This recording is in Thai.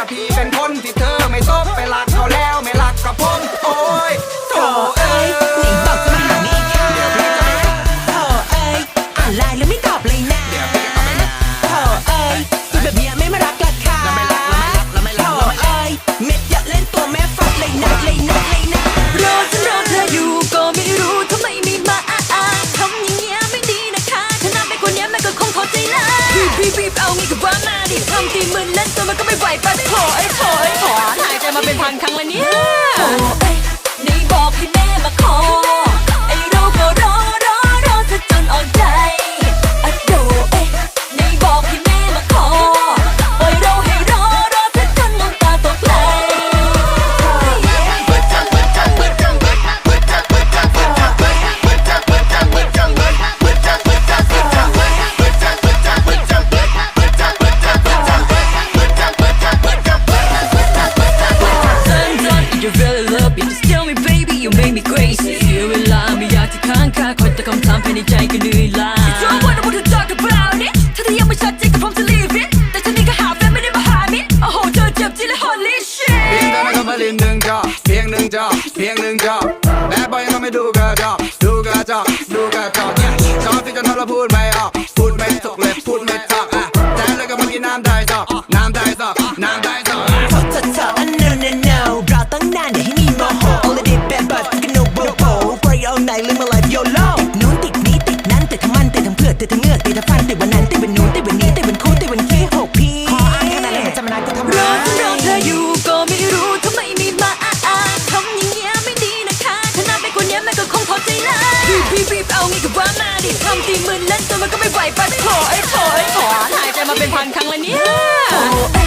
happy คังวันนี้ึงจอเพียงหนึ่งจอบแบดบอยยังต้ไม่ดูกระจอกดูกระจอกดูกระจอกเนี่ยชอบที่จะนอนแล้วพูดไม่ออกพูดไม่ถกเลยพูดไม่ถอกอะใจเลยก็มากินน้ำได้จอกน้ำได้จอกน้ำ มันก็ไม่ไหวปะโถไอ้โถไอ้ขอหายใจมาเป็นพันครั้งแล้วเนี่ย